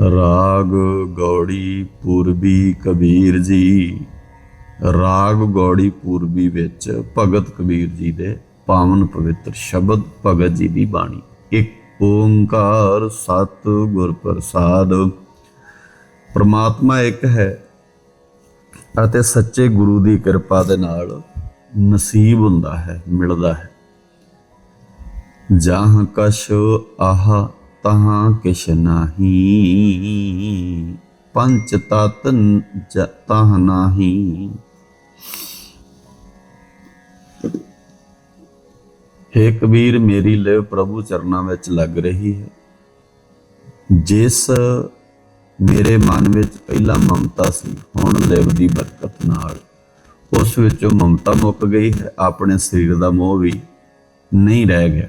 ਰਾਗ ਗੌੜੀ ਪੂਰਬੀ ਕਬੀਰ ਜੀ। ਰਾਗ ਗੌੜੀ ਪੂਰਬੀ ਵਿੱਚ ਭਗਤ ਕਬੀਰ ਜੀ ਦੇ ਪਾਵਨ ਪਵਿੱਤਰ ਸ਼ਬਦ ਭਗਤ ਜੀ ਦੀ ਬਾਣੀ। ਇੱਕ ਓੰਕਾਰ ਸਤ ਗੁਰ ਪ੍ਰਸਾਦ। ਪ੍ਰਮਾਤਮਾ ਇੱਕ ਹੈ ਅਤੇ ਸੱਚੇ ਗੁਰੂ ਦੀ ਕਿਰਪਾ ਦੇ ਨਾਲ ਨਸੀਬ ਹੁੰਦਾ ਹੈ, ਮਿਲਦਾ ਹੈ। ਜਾਂ ਕਸ਼ ਆਹਾ ਤਹਾਂ ਕਿਛ ਨਾਹੀ। ਪੰਚ ਤਤ ਤਹ ਨਾਹੀ। ਹੈ ਕਬੀਰ ਮੇਰੀ ਲਿਵ ਪ੍ਰਭੂ ਚਰਨਾਂ ਵਿੱਚ ਲੱਗ ਰਹੀ ਹੈ। ਜਿਸ ਮੇਰੇ ਮਨ ਵਿੱਚ ਪਹਿਲਾਂ ਮਮਤਾ ਸੀ, ਹੁਣ ਲਿਵ ਦੀ ਬਰਕਤ ਨਾਲ। ਉਸ ਵਿੱਚੋਂ ਮਮਤਾ ਮੁੱਕ ਗਈ ਹੈ, ਆਪਣੇ ਸਰੀਰ ਦਾ ਮੋਹ ਵੀ ਨਹੀਂ ਰਹਿ ਗਿਆ।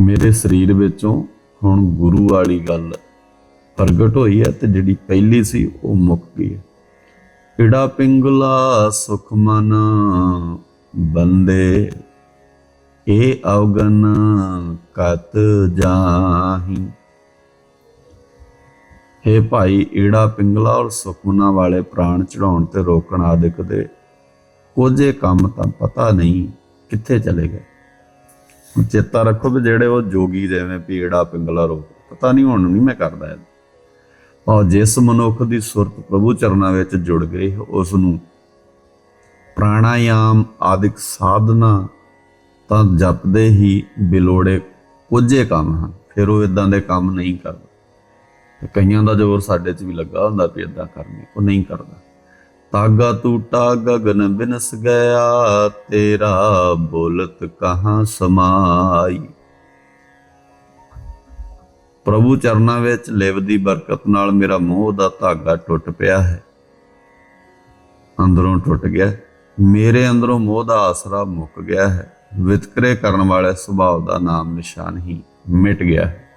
ਮੇਰੇ ਸਰੀਰ ਵਿੱਚੋਂ ਹੁਣ ਗੁਰੂ ਵਾਲੀ ਗੱਲ ਪ੍ਰਗਟ ਹੋਈ ਹੈ ਤੇ ਜਿਹੜੀ ਪਹਿਲੀ ਸੀ ਉਹ ਮੁੱਕ ਗਈ ਹੈ। ਇੜਾ ਪਿੰਗਲਾ ਸੁਖ ਮਨ ਬੰਦੇ, ਇਹ ਅਵਗਨ ਕਤ ਜਾਹੀ। ਹੇ ਭਾਈ ਈੜਾ ਪਿੰਗਲਾ ਔਰ ਸੁਖਮਨਾ ਵਾਲੇ ਪ੍ਰਾਣ ਚੜਾਉਣ ਤੇ ਰੋਕਣ ਆਦਿਕ ਦੇ ਕੋਝੇ ਕੰਮ ਤਾਂ ਪਤਾ ਨਹੀਂ ਕਿੱਥੇ ਚਲੇ ਗਏ। ਚੇਤਾ ਰੱਖੋ ਵੀ ਜਿਹੜੇ ਉਹ ਜੋਗੀ ਜਿਵੇਂ ਪੀੜਾ ਪਿੰਗਲਾ ਰੋ ਪਤਾ ਨਹੀਂ ਹੁਣ ਨਹੀਂ ਮੈਂ ਕਰਦਾ ਇਹ। ਔਰ ਜਿਸ ਮਨੁੱਖ ਦੀ ਸੁਰਤ ਪ੍ਰਭੂ ਚਰਨਾਂ ਵਿੱਚ ਜੁੜ ਗਈ ਉਸ ਨੂੰ ਪ੍ਰਾਣਾਯਾਮ ਆਦਿਕ ਸਾਧਨਾ ਤਾਂ ਜਪਦੇ ਹੀ ਬਿਲੋੜੇ ਕੁਝੇ ਕੰਮ ਹਨ, ਫਿਰ ਉਹ ਇਦਾਂ ਦੇ ਕੰਮ ਨਹੀਂ ਕਰਦਾ। ਕਈਆਂ ਦਾ ਜ਼ੋਰ ਸਾਡੇ 'ਚ ਵੀ ਲੱਗਾ ਹੁੰਦਾ ਵੀ ਇਦਾਂ ਕਰਨੀ, ਉਹ ਨਹੀਂ ਕਰਦਾ। ਤਾਗਾ ਟੂਟਾ ਗਗਨ ਬਿਨਸ ਗਿਆ, ਤੇਰਾ ਬੋਲਤ ਕਹਾਂ ਸਮਾਈ? ਪ੍ਰਭੂ ਚਰਨਾਂ ਵਿੱਚ ਲਿਵ ਦੀ ਬਰਕਤ ਨਾਲ ਮੇਰਾ ਮੋਹ ਦਾ ਧਾਗਾ ਟੁੱਟ ਪਿਆ ਹੈ। ਅੰਦਰੋਂ ਟੁੱਟ ਗਿਆ। ਮੇਰੇ ਅੰਦਰੋਂ ਮੋਹ ਦਾ ਆਸਰਾ ਮੁੱਕ ਗਿਆ ਹੈ। ਵਿਤਕਰੇ ਕਰਨ ਵਾਲੇ ਸੁਭਾਅ ਦਾ ਨਾਮ ਨਿਸ਼ਾਨ ਹੀ ਮਿਟ ਗਿਆ। ਹੈ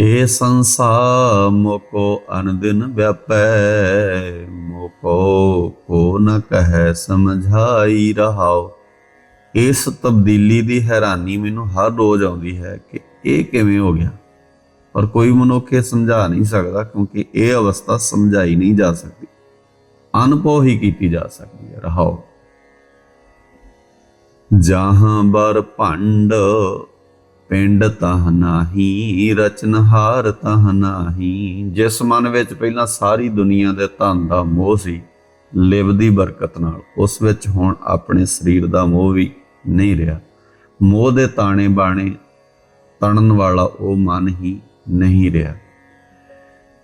ਇਹ ਸੰਸਾਰ ਮੋਕੋ ਅਨਦਿਨ ਵਿਆਪੈ, ਮੋਕੋ ਕੋ ਨ ਕਹੈ ਸਮਝਾਈ ਰਹਾਓ ਇਸ ਤਬਦੀਲੀ ਦੀ ਹੈਰਾਨੀ ਮੈਨੂੰ ਹਰ ਰੋਜ਼ ਆਉਂਦੀ ਹੈ ਕਿ ਇਹ ਕਿਵੇਂ ਹੋ ਗਿਆ। ਪਰ ਕੋਈ ਮਨੁੱਖ ਇਹ ਸਮਝਾ ਨਹੀਂ ਸਕਦਾ ਕਿਉਂਕਿ ਇਹ ਅਵਸਥਾ ਸਮਝਾਈ ਨਹੀਂ ਜਾ ਸਕਦੀ। ਅਨੁਭਵ ਹੀ ਕੀਤੀ ਜਾ ਸਕਦੀ ਹੈ ਰਹਾਓ ਜਹਾਂ ਬਰ ਭੰਡ ਪਿੰਡ ਤਹ ਨਾਹੀ ਰਚਨਹਾਰ ਤਹ ਨਾਹੀ। ਜਿਸ ਮਨ ਵਿੱਚ ਪਹਿਲਾਂ ਸਾਰੀ ਦੁਨੀਆ ਦੇ ਧਨ ਦਾ ਮੋਹ ਸੀ, ਲਿਵ ਦੀ ਬਰਕਤ ਨਾਲ, ਉਸ ਵਿੱਚ ਹੁਣ ਆਪਣੇ ਸਰੀਰ ਦਾ ਮੋਹ ਵੀ ਨਹੀਂ ਰਿਹਾ। ਮੋਹ ਦੇ ਤਾਣੇ ਬਾਣੇ ਤਣਨ ਵਾਲਾ ਉਹ ਮਨ ਹੀ ਨਹੀਂ ਰਿਹਾ।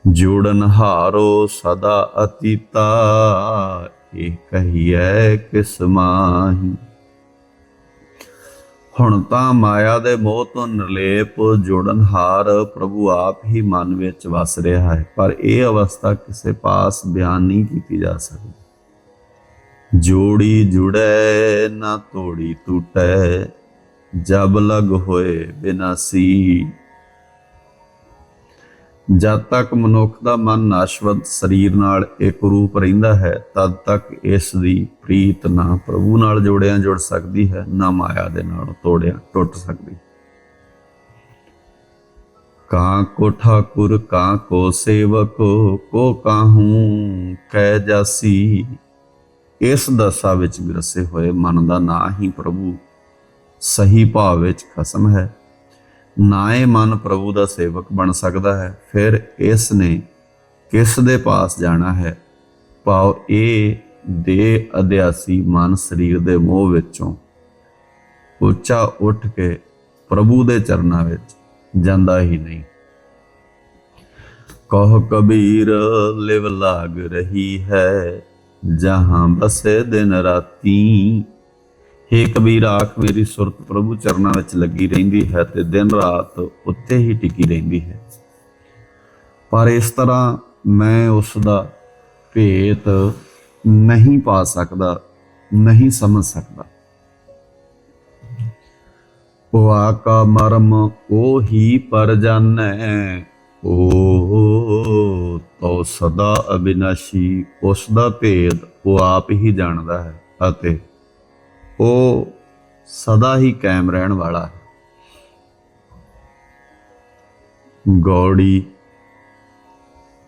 ਜੋੜਨ ਹਾਰੋ ਸਦਾ ਅਤੀਤਾ, ਇਹ ਕਹੀਐ ਕਿਸ ਮਾਹੀ। ਹੁਣ ਤਾਂ ਮਾਇਆ ਦੇ ਮੋਹ ਤੋਂ ਨਿਰਲੇਪ ਜੋੜਨਹਾਰ ਪ੍ਰਭੂ ਆਪ ਹੀ ਮਨ ਵਿੱਚ ਵਸ ਰਿਹਾ ਹੈ, ਪਰ ਇਹ ਅਵਸਥਾ ਕਿਸੇ ਪਾਸ ਬਿਆਨ ਨਹੀਂ ਕੀਤੀ ਜਾ ਸਕਦੀ। ਜੋੜੀ ਜੁੜੈ ਨਾ ਤੋੜੀ ਟੂਟੈ, ਜਬ ਲਗ ਹੋਏ ਬਿਨਾਸੀ ਜਦ ਤੱਕ ਮਨੁੱਖ ਦਾ ਮਨ ਨਾਸ਼ਵਤ ਸਰੀਰ ਨਾਲ ਇੱਕ ਰੂਪ ਰਹਿੰਦਾ ਹੈ, ਤਦ ਤੱਕ ਇਸ ਦੀ ਪ੍ਰੀਤ ਨਾ ਪ੍ਰਭੂ ਨਾਲ ਜੋੜਿਆ ਜੁੜ ਸਕਦੀ ਹੈ, ਨਾ ਮਾਇਆ ਦੇ ਨਾਲ ਤੋੜਿਆ ਟੁੱਟ ਸਕਦੀ। ਕਾਂ ਕੋ ਠਾਕੁਰ, ਕਾਂ ਕੋ ਸੇਵਕ, ਕੋ ਕਾਹੂ, ਕਹਿ ਜਾਸੀ। ਇਸ ਦਸ਼ਾ ਵਿੱਚ ਗ੍ਰਸੇ ਹੋਏ ਮਨ ਦਾ ਨਾ ਹੀ ਪ੍ਰਭੂ। ਸਹੀ ਭਾਵ ਵਿੱਚ ਖਸਮ ਹੈ। ਨਾ ਇਹ ਮਨ ਪ੍ਰਭੂ ਦਾ ਸੇਵਕ ਬਣ ਸਕਦਾ ਹੈ, ਫਿਰ ਇਸ ਨੇ ਕਿਸ ਦੇ ਪਾਸ ਜਾਣਾ ਹੈ? ਪਾਉ ਇਹ ਦੇ ਅਧਿਆਸੀ ਮਨ ਸਰੀਰ ਦੇ ਮੋਹ ਵਿੱਚੋਂ ਉੱਚਾ ਉੱਠ ਕੇ ਪ੍ਰਭੂ ਦੇ ਚਰਨਾਂ ਵਿੱਚ ਜਾਂਦਾ ਹੀ ਨਹੀਂ। ਕਹ ਕਬੀਰ, ਲਿਵ ਲਾਗ ਰਹੀ ਹੈ, ਜਹਾਂ ਬਸੇ ਦਿਨ ਰਾਤੀ ਹੇ ਕਬੀਰ ਆਖ, ਮੇਰੀ ਸੁਰਤ ਪ੍ਰਭੂ ਚਰਨਾਂ ਵਿੱਚ ਲੱਗੀ ਰਹਿੰਦੀ ਹੈ ਤੇ ਦਿਨ ਰਾਤ ਉੱਤੇ ਹੀ ਟਿਕੀ ਰਹਿੰਦੀ ਹੈ। ਪਰ ਇਸ ਤਰ੍ਹਾਂ ਮੈਂ ਉਸ ਦਾ ਭੇਤ ਨਹੀਂ ਪਾ ਸਕਦਾ, ਨਹੀਂ ਸਮਝ ਸਕਦਾ। ਉਹ ਆਕਾ ਮਰਮ ਉਹ ਹੀ ਪਰ ਜਾਣੈ, ਓ ਤੋ ਸਦਾ ਅਬਿਨਾਸ਼ੀ, ਉਸ ਦਾ ਭੇਦ ਉਹ ਆਪ ਹੀ ਜਾਣਦਾ ਹੈ ਅਤੇ ਉਹ ਸਦਾ ਹੀ ਕਾਇਮ ਰਹਿਣ ਵਾਲਾ ਹੈ ਗੌੜੀ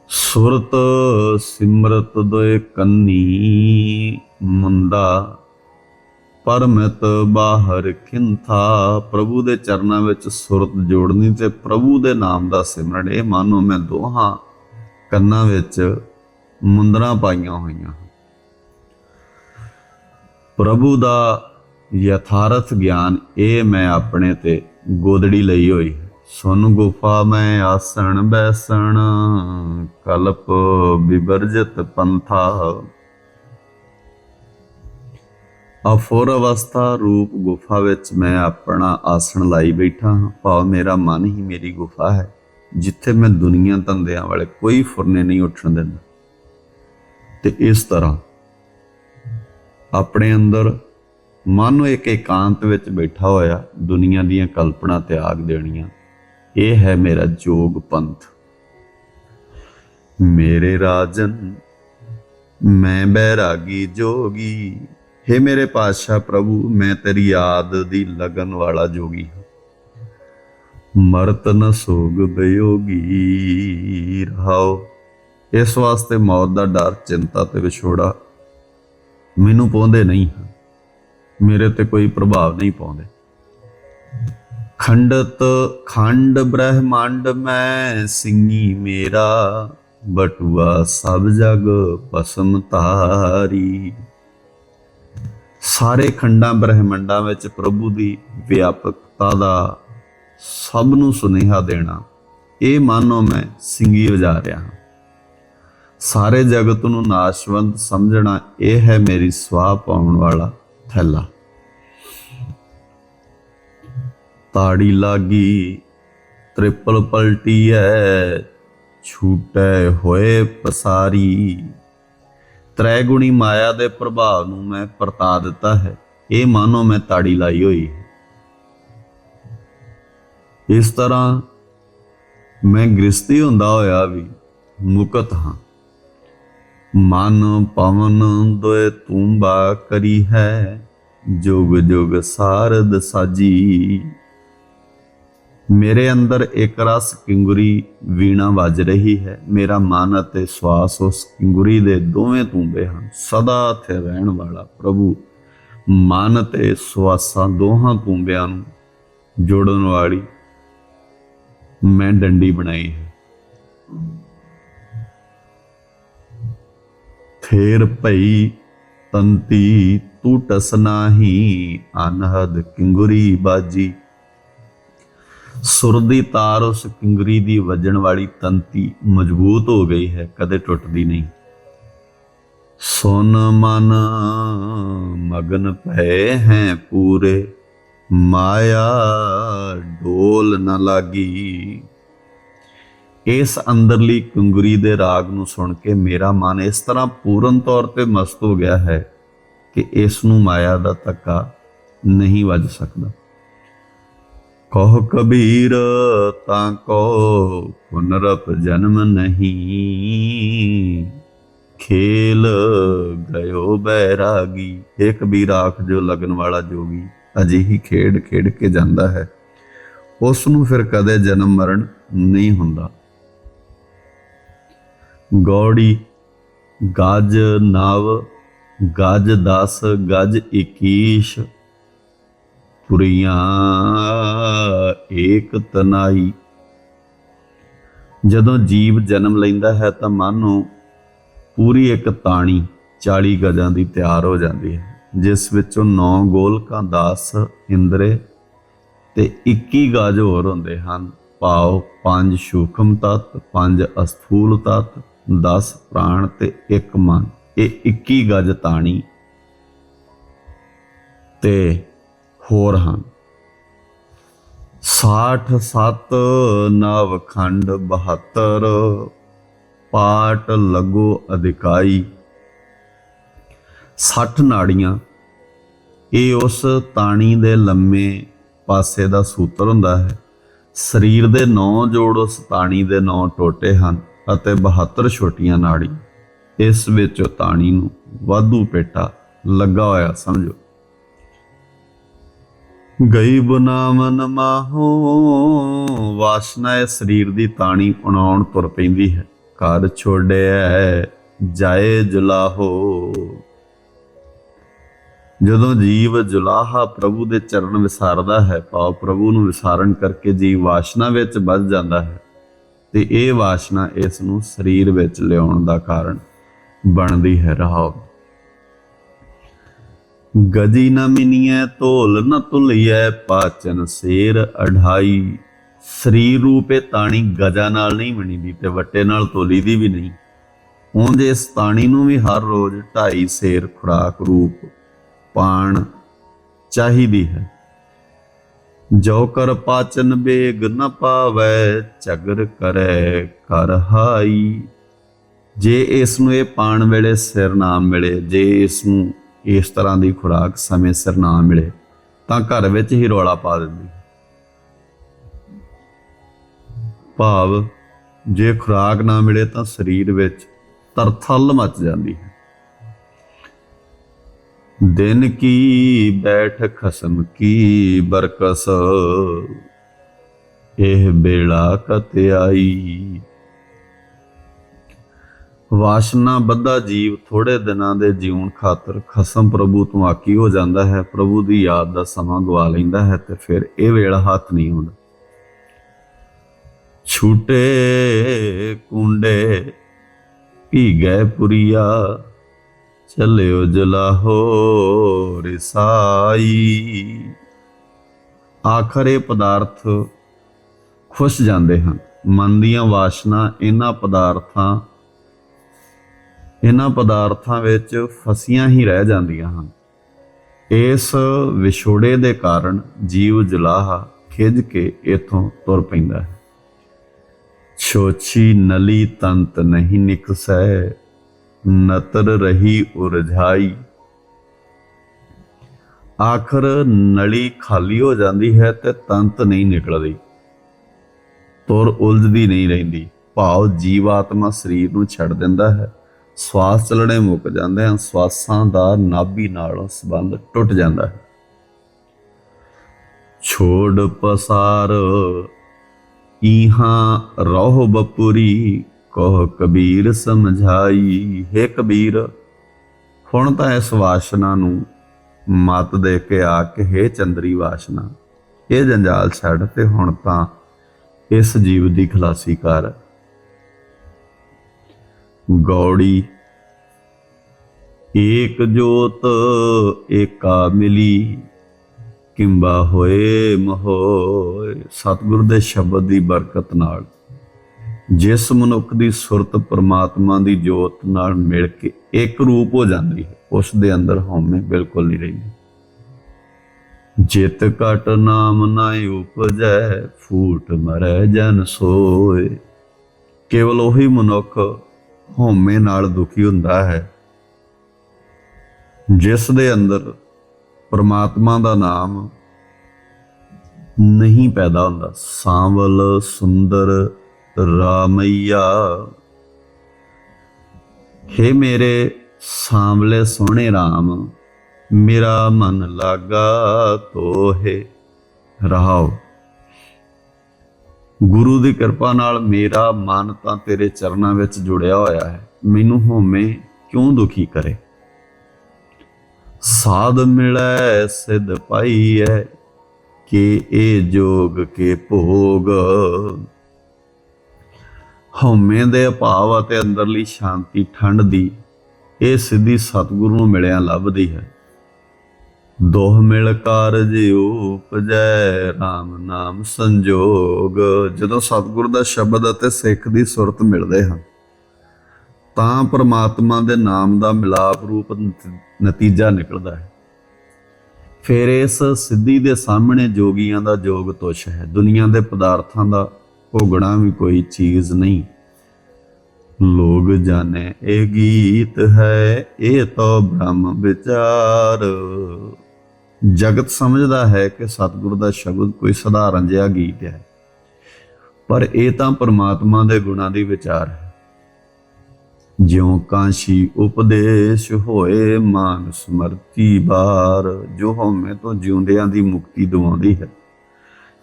ਸੁਰਤ ਸਿਮਰਤ ਦੋਇ ਕੰਨੀ ਮੁੰਦਾ ਪਰਮਿਤ ਬਾਹਰ ਖਿੰਥਾ ਪ੍ਰਭੂ ਦੇ ਚਰਨਾਂ ਵਿੱਚ ਸੁਰਤ ਜੋੜਨੀ ਤੇ ਪ੍ਰਭੂ ਦੇ ਨਾਮ ਦਾ ਸਿਮਰਨ, ਇਹ ਮਾਨੋ ਮੈਂ ਦੋਹਾਂ ਕੰਨਾਂ ਵਿੱਚ ਮੁੰਦਰਾਂ ਪਾਈਆਂ ਹੋਈਆਂ ਹਨ। ਪ੍ਰਭੂ ਦਾ ਯਥਾਰਥ ਗਿਆਨ, ਇਹ ਮੈਂ ਆਪਣੇ ਤੇ ਗੋਦੜੀ ਲਈ ਹੋਈ। ਸੁਨ ਗੁਫਾ ਮੈਂ ਆਸਣ ਬੈਸਣ, ਕਲਪ ਵਿਵਰਜਿਤ ਪੰਥਾ। ਅਫੁਰ ਅਵਸਥਾ ਰੂਪ ਗੁਫਾ ਵਿੱਚ ਮੈਂ ਆਪਣਾ ਆਸਣ ਲਾਈ ਬੈਠਾ ਹਾਂ। ਭਾਵ ਮੇਰਾ ਮਨ ਹੀ ਮੇਰੀ ਗੁਫਾ ਹੈ, ਜਿੱਥੇ ਮੈਂ ਦੁਨੀਆ ਧੰਦਿਆਂ ਵਾਲੇ ਕੋਈ ਫੁਰਨੇ ਨਹੀਂ ਉੱਠਣ ਦਿੰਦਾ। ਤੇ ਇਸ ਤਰ੍ਹਾਂ ਆਪਣੇ ਅੰਦਰ ਮਨ ਨੂੰ ਇੱਕ ਇਕਾਂਤ ਵਿੱਚ ਬੈਠਾ ਹੋਇਆ ਦੁਨੀਆ ਦੀਆਂ ਕਲਪਨਾ ਤਿਆਗ ਦੇਣੀਆਂ। ਇਹ ਹੈ ਮੇਰਾ ਜੋਗ ਪੰਥ। ਮੇਰੇ ਰਾਜਨ, ਮੈਂ ਬੈਰਾਗੀ ਜੋਗੀ। हे ਮੇਰੇ ਪਾਤਸ਼ਾਹ ਪ੍ਰਭੂ, ਮੈਂ ਤੇਰੀ ਯਾਦ ਦੀ ਲਗਨ ਵਾਲਾ ਜੋਗੀ ਹਾਂ। ਮਰਤ ਨ ਸੋਗ ਬਿਯੋਗੀ, ਰਹਾਓ। ਇਸ ਵਾਸਤੇ ਮੌਤ ਦਾ ਡਰ, ਚਿੰਤਾ ਤੇ ਵਿਛੋੜਾ ਮੈਨੂੰ ਪਾਉਂਦੇ ਨਹੀਂ। ਹਨ ਮੇਰੇ ਤੇ ਕੋਈ ਪ੍ਰਭਾਵ ਨਹੀਂ ਪਾਉਂਦੇ। ਖੰਡਤ, ਖੰਡ ਬ੍ਰਹਮੰਡ ਮੈਂ ਸਿੰਘੀ ਮੇਰਾ, ਬਟੂਆ ਸਭ ਜਗ ਪਸਮ ਤਾਰੀ ਸਾਰੇ ਖੰਡਾਂ ਬ੍ਰਹਮੰਡਾਂ ਵਿੱਚ ਪ੍ਰਭੂ ਦੀ ਵਿਆਪਕਤਾ ਦਾ ਸਭ ਨੂੰ ਸੁਨੇਹਾ ਦੇਣਾ, ਇਹ ਮਾਨੋ ਮੈਂ ਸਿੰਘੀ ਵਜਾ ਰਿਹਾ ਹਾਂ। ਸਾਰੇ ਜਗਤ ਨੂੰ ਨਾਸ਼ਵੰਤ ਸਮਝਣਾ ਇਹ ਹੈ ਮੇਰੀ ਸਵਾਹ ਪਾਉਣ ਵਾਲਾ ਥੈਲਾ। ਤਾੜੀ ਲਾਗੀ, ਤ੍ਰਿਪਲ ਪਲਟੀ ਐ ਛੂਟੇ ਹੋਏ ਪਸਾਰੀ। ਤ੍ਰੈ ਗੁਣੀ ਮਾਇਆ ਦੇ ਪ੍ਰਭਾਵ ਨੂੰ ਮੈਂ ਪਰਤਾ ਦਿੱਤਾ ਹੈ, ਇਹ ਮਾਨੋ ਮੈਂ ਤਾੜੀ ਲਾਈ ਹੋਈ ਹੈ। ਇਸ ਤਰ੍ਹਾਂ ਮੈਂ ਗ੍ਰਸਤੀ ਹੁੰਦਾ ਹੋਇਆ ਵੀ ਮੁਕਤ ਹਾਂ। ਮਨ ਪਵਨ ਦੋਏ ਤੂੰਬਾ ਕਰੀ ਹੈ, ਜੁਗ ਜੁਗ ਸਾਰਦ ਸਾਜੀ। ਮੇਰੇ ਅੰਦਰ ਇੱਕ ਰਸ ਕਿੰਗੁਰੀ ਵੀਣਾ ਵੱਜ ਰਹੀ ਹੈ, ਮੇਰਾ ਮਨ ਅਤੇ ਸਵਾਸ ਉਸ ਕਿੰਗੁਰੀ ਦੇ ਦੋਵੇਂ ਤੂੰਬੇ ਹਨ, ਸਦਾ ਇੱਥੇ ਰਹਿਣ ਵਾਲਾ ਪ੍ਰਭੂ। ਮਨ ਤੇ ਸਵਾਸਾਂ ਦੋਹਾਂ ਤੂੰਬਿਆਂ ਨੂੰ ਜੋੜਨ ਵਾਲੀ ਮੈਂ ਡੰਡੀ ਬਣਾਈ ਹੈ। ਫੇਰ ਭਈ ਤੰਤੀ ਟੂਟਸ ਨਾਹੀ ਅਨਹਦ ਕਿੰਗੁਰੀ ਬਾਜੀ। ਸੁਰ ਦੀ ਤਾਰ ਉਸ ਕਿੰਗਰੀ ਦੀ ਵੱਜਣ ਵਾਲੀ ਤੰਤੀ ਮਜ਼ਬੂਤ ਹੋ ਗਈ ਹੈ, ਕਦੇ ਟੁੱਟਦੀ ਨਹੀਂ। ਸੁਨ ਮਨ ਮਗਨ ਭਏ ਹੈ ਪੂਰੇ, ਮਾਇਆ ਡੋਲ ਨ ਲਾਗੀ। ਇਸ ਅੰਦਰਲੀ ਕੁੰਗਰੀ ਦੇ ਰਾਗ ਨੂੰ ਸੁਣ ਕੇ ਮੇਰਾ ਮਨ ਇਸ ਤਰ੍ਹਾਂ ਪੂਰਨ ਤੌਰ ਤੇ ਮਸਤ ਹੋ ਗਿਆ ਹੈ ਕਿ ਇਸ ਨੂੰ ਮਾਇਆ ਦਾ ਧੱਕਾ ਨਹੀਂ ਵੱਜ ਸਕਦਾ। ਕਹ ਕਬੀਰ, ਤਾਂ ਕੋ ਪੁਨਰਪ ਜਨਮ ਨਹੀਂ। ਖੇਲ ਗਇਓ ਬੈਰਾਗੀ ਇਹ ਕਬੀਰ ਆਖ ਜੋ ਲਗਨ ਵਾਲਾ ਜੋਗੀ ਅਜਿਹੀ ਖੇਡ ਖੇਡ ਕੇ ਜਾਂਦਾ ਹੈ। ਉਸ ਨੂੰ ਫਿਰ ਕਦੇ ਜਨਮ ਮਰਨ ਨਹੀਂ ਹੁੰਦਾ। ਗੌੜੀ, ਗਜ ਨਵ, ਗਜ 10 ਗਜ 21 ਪੁਰੀਆਂ ਏਕ ਤਨਾਈ। ਜਦੋਂ ਜੀਵ ਜਨਮ ਲੈਂਦਾ ਹੈ ਤਾਂ ਮਨ ਨੂੰ ਪੂਰੀ ਇੱਕ ਤਾਣੀ 40 ਗਜਾਂ ਦੀ ਤਿਆਰ ਹੋ ਜਾਂਦੀ ਹੈ, ਜਿਸ ਵਿੱਚੋਂ 9 ਗੋਲਕਾਂ 10 ਇੰਦਰੇ ਤੇ 21 ਗਜ ਹੋਰ ਹੁੰਦੇ ਹਨ। ਭਾਵ ਪੰਜ ਸੂਖਮ ਤਤ, ਪੰਜ ਅਸਥੂਲ ਤਤ 10 ਪ੍ਰਾਣ ਤੇ ਇੱਕ ਮਨ। ਇਹ 21 ਗਜ ਤਾਣੀ ਤੇ ਹੋਰ ਹਨ। 67 ਨਵ ਖੰਡ 72 ਪਾਟ ਲਗੋ ਅਧਿਕਾਈ। 60 ਨਾੜੀਆਂ। ਇਹ ਉਸ ਤਾਣੀ ਦੇ ਲੰਮੇ ਪਾਸੇ ਦਾ ਸੂਤਰ ਹੁੰਦਾ ਹੈ। ਸਰੀਰ ਦੇ 9 ਜੋੜ ਉਸ ਤਾਣੀ ਦੇ 9 ਟੋਟੇ ਹਨ। ਅਤੇ 72 ਛੋਟੀਆਂ ਨਾੜੀ। ਇਸ ਵਿੱਚ ਤਾਣੀ ਨੂੰ ਵਾਧੂ ਪੇਟਾ ਲੱਗਾ ਹੋਇਆ ਸਮਝੋ। ਗਈ ਬਨਾਮਨ ਮਾਹੋ, ਵਾਸਨਾ ਇਹ ਸਰੀਰ ਦੀ ਤਾਣੀ ਉਣਾਉਣ ਤੁਰ ਪੈਂਦੀ ਹੈ। ਘਰ ਛੋੜਿਆ ਜਾਏ ਜੁਲਾਹੋ। ਜਦੋਂ ਜੀਵ ਜੁਲਾਹਾ ਪ੍ਰਭੂ ਦੇ ਚਰਨ ਵਿਸਾਰਦਾ ਹੈ, ਭਾਵ ਪ੍ਰਭੂ ਨੂੰ ਵਿਸਾਰਨ ਕਰਕੇ ਜੀਵ ਵਾਸ਼ਨਾ ਵਿੱਚ ਵੱਜ ਜਾਂਦਾ ਹੈ। ਤੇ ਇਹ ਵਾਸ਼ਨਾ ਇਸ ਨੂੰ ਸਰੀਰ ਵਿੱਚ ਲਿਆਉਣ ਦਾ ਕਾਰਨ ਬਣਦੀ ਹੈ ਰਹਾਉ। ਗਜੀ ਨ ਮਿਨੀਐ ਤੋਲ ਨ ਤੁਲਿਐ ਪਾਚਨ ਸੇਰ ਅਢਾਈ। ਸਰੀਰ ਰੂਪੇ ਤਾਣੀ ਗਜਾ ਨਾਲ ਨਹੀਂ ਬਣੀਦੀ ਤੇ ਵੱਟੇ ਨਾਲ ਤੋਲੀ ਦੀ ਵੀ ਨਹੀਂ। ਉਂਝ ਇਸ ਤਾਣੀ ਨੂੰ ਵੀ ਹਰ ਰੋਜ਼ ਢਾਈ ਸੇਰ ਖੁਰਾਕ ਰੂਪ ਪਾਣ ਚਾਹੀਦੀ ਹੈ। ਜੋ ਕਰ ਪਾਚਨ ਬੇਗ ਨ ਪਾਵੈ ਝਗਰ ਕਰੈ ਕਰ ਹਾਈ ਜੇ ਇਸ ਨੂੰ ਇਹ ਪਾਣ ਵੇਲੇ ਸਿਰ ਨਾ ਮਿਲੇ, ਜੇ ਇਸ ਨੂੰ ਇਸ ਤਰ੍ਹਾਂ ਦੀ ਖੁਰਾਕ ਸਮੇਂ ਸਿਰ ਨਾ ਮਿਲੇ, ਤਾਂ ਘਰ ਵਿੱਚ ਹੀ ਰੌਲਾ ਪਾ ਦਿੰਦੀ ਹੈ। ਭਾਵ ਜੇ ਖੁਰਾਕ ਨਾ ਮਿਲੇ ਤਾਂ ਸਰੀਰ ਵਿੱਚ ਤਰਥਲ ਮਚ ਜਾਂਦੀ ਹੈ ਦਿਨ ਕੀ ਬੈਠ ਖਸਮ ਕੀ ਬਰਕਸ, ਇਹ ਬੇੜਾ ਕਤ ਆਈ। ਵਾਸ਼ਨਾ ਬੱਧਾ ਜੀਵ ਥੋੜੇ ਦਿਨਾਂ ਦੇ ਜੀਵਨ ਖਾਤਰ ਖਸਮ ਪ੍ਰਭੂ ਤੋਂ ਆਕੀ ਹੋ ਜਾਂਦਾ ਹੈ, ਪ੍ਰਭੂ ਦੀ ਯਾਦ ਦਾ ਸਮਾਂ ਗਵਾ ਲੈਂਦਾ ਹੈ ਤੇ ਫਿਰ ਇਹ ਵੇਲਾ ਹੱਥ ਨਹੀਂ ਹੁੰਦਾ। ਛੂਟੇ ਕੁੰਡੇ ਭੀ ਗਏ ਪੁਰੀਆ ਚਲਿਓ ਜਲਾਹੋ ਰਿਸਾਈ। ਆਖਰ ਇਹ ਪਦਾਰਥ ਖੁਸ਼ ਜਾਂਦੇ ਹਨ। ਮਨ ਦੀਆਂ ਵਾਸ਼ਨਾ ਇਹਨਾਂ ਪਦਾਰਥਾਂ ਇਹਨਾਂ ਪਦਾਰਥਾਂ ਵਿੱਚ ਫਸੀਆਂ ਹੀ ਰਹਿ ਜਾਂਦੀਆਂ ਹਨ। ਇਸ ਵਿਛੋੜੇ ਦੇ ਕਾਰਨ ਜੀਵ ਜਲਾਹਾ ਖਿੱਚ ਕੇ ਇਥੋਂ ਤੁਰ ਪੈਂਦਾ ਹੈ। ਛੋਛੀ ਨਲੀ ਤੰਤ ਨਹੀਂ ਨਿਕਸੈ। ਨਤਰ ਰਹੀ ਉਰਝਾਈ ਆਖਰ ਨਲੀ ਖਾਲੀ ਹੋ ਜਾਂਦੀ ਹੈ ਤੇ ਤੰਤ ਨਹੀਂ ਨਿਕਲਦੀ। ਤੁਰ ਉਲਝਦੀ ਨਹੀਂ ਰਹਿੰਦੀ। ਭਾਵ ਜੀਵਾਤਮਾ ਸਰੀਰ ਨੂੰ ਛੱਡ ਦਿੰਦਾ ਹੈ। ਸਵਾਸ ਚੱਲਣੇ ਮੁੱਕ ਜਾਂਦੇ ਹਨ। ਸਵਾਸਾਂ ਦਾ ਨਾਭੀ ਨਾਲ ਸੰਬੰਧ ਟੁੱਟ ਜਾਂਦਾ ਹੈ। ਛੋੜ ਪਸਾਰ ਇਹਾਂ ਰੋਹ ਬਪੁਰੀ ਕਹ ਕਬੀਰ ਸਮਝਾਈ। ਹੈ ਕਬੀਰ, ਹੁਣ ਤਾਂ ਇਸ ਵਾਸ਼ਨਾ ਨੂੰ ਮਤ ਦੇ ਕੇ ਆ ਕੇ ਹੈ ਚੰਦਰੀ ਵਾਸ਼ਨਾ ਇਹ ਜੰਜਾਲ ਛੱਡ ਤੇ ਹੁਣ ਤਾਂ ਇਸ ਜੀਵ ਦੀ ਖਲਾਸੀ ਕਰ। ਗੌੜੀ, ਏਕ ਜੋਤ ਏਕਾ ਮਿਲੀ, ਕਿੰਬਾ ਹੋਏ ਮਹੋਏ, ਸਤਿਗੁਰ ਦੇ ਸ਼ਬਦ ਦੀ ਬਰਕਤ ਨਾਲ। ਜਿਸ ਮਨੁੱਖ ਦੀ ਸੁਰਤ ਪਰਮਾਤਮਾ ਦੀ ਜੋਤ ਨਾਲ ਮਿਲ ਕੇ ਇੱਕ ਰੂਪ ਹੋ ਜਾਂਦੀ ਹੈ, ਉਸ ਦੇ ਅੰਦਰ ਹਉਮੈ ਬਿਲਕੁਲ ਨਹੀਂ ਰਹਿੰਦੀ। ਜਿਤ ਕਟ ਨਾਮ ਨਾ ਉਪਜੈ, ਫੂਟ ਮਰੈ ਜਨ ਸੋਏ। ਕੇਵਲ ਉਹੀ ਮਨੁੱਖ ਹਉਮੈ ਨਾਲ ਦੁਖੀ ਹੁੰਦਾ ਹੈ, ਜਿਸ ਦੇ ਅੰਦਰ ਪਰਮਾਤਮਾ ਦਾ ਨਾਮ ਨਹੀਂ ਪੈਦਾ ਹੁੰਦਾ। ਸਾਵਲ, ਸੁੰਦਰ ਰਾਮਈਆ। हे ਮੇਰੇ ਸਾਂਵਲੇ ਸੋਹਣੇ RAM ਮੇਰਾ ਮਨ ਲਾਗਾ ਤੋਹੇ। ਰਹਾਓ। ਗੁਰੂ ਦੀ ਕਿਰਪਾ ਨਾਲ ਮੇਰਾ ਮਨ ਤਾਂ ਤੇਰੇ ਚਰਨਾਂ ਵਿੱਚ ਜੁੜਿਆ ਹੋਇਆ ਹੈ। ਮੈਨੂੰ ਹੋਵੇਂ ਕਿਉਂ ਦੁਖੀ ਕਰੇ? ਸਾਧ ਮਿਲੈ, ਸਿਧ ਪਾਈਐ, ਕਿ ਇਹ ਜੋਗ ਕੇ ਭੋਗ। ਹਉਮੈ ਦੇ ਅਭਾਵ ਅਤੇ ਅੰਦਰਲੀ ਸ਼ਾਂਤੀ ਠੰਡ ਦੀ ਇਹ ਸਿੱਧੀ ਸਤਿਗੁਰੂ ਨੂੰ ਮਿਲਿਆ ਲੱਭਦੀ ਹੈ। ਦੋਹ ਮਿਲ ਕਾਰਜ ਉਪਜੈ RAM ਨਾਮ ਸੰਜੋਗ। ਜਦੋਂ ਸਤਿਗੁਰ ਦਾ ਸ਼ਬਦ ਅਤੇ ਸਿੱਖ ਦੀ ਸੁਰਤ ਮਿਲਦੇ ਹਨ, ਤਾਂ ਪ੍ਰਮਾਤਮਾ ਦੇ ਨਾਮ ਦਾ ਮਿਲਾਪ ਰੂਪ ਨਤੀਜਾ ਨਿਕਲਦਾ ਹੈ। ਫਿਰ ਇਸ ਸਿੱਧੀ ਦੇ ਸਾਹਮਣੇ ਜੋਗੀਆਂ ਦਾ ਜੋਗ ਤੁਛ ਹੈ। ਦੁਨੀਆ ਦੇ ਪਦਾਰਥਾਂ ਦਾ ਭੋਗਣਾ ਵੀ ਕੋਈ ਚੀਜ਼ ਨਹੀਂ। ਲੋਗ ਜਾਣੇ, ਇਹ ਗੀਤ ਹੈ, ਇਹ ਤਾਂ ਬ੍ਰਹਮ ਵਿਚਾਰ। ਜਗਤ ਸਮਝਦਾ ਹੈ ਕਿ ਸਤਿਗੁਰ ਦਾ ਸ਼ਬਦ ਕੋਈ ਸਧਾਰਨ ਜਿਹਾ ਗੀਤ ਹੈ। ਪਰ ਇਹ ਤਾਂ ਪਰਮਾਤਮਾ ਦੇ ਗੁਣਾਂ ਦੀ ਵਿਚਾਰ ਹੈ। ਜਿਉ ਕਾਂਸ਼ੀ ਉਪਦੇਸ਼ ਹੋਏ, ਮਾਨ ਸਮਰਤੀ ਬਾਰ, ਜੋ ਹਉਮੈ ਤੋਂ ਜਿਉਂਦਿਆਂ ਦੀ ਮੁਕਤੀ ਦਿਵਾਉਂਦੀ ਹੈ।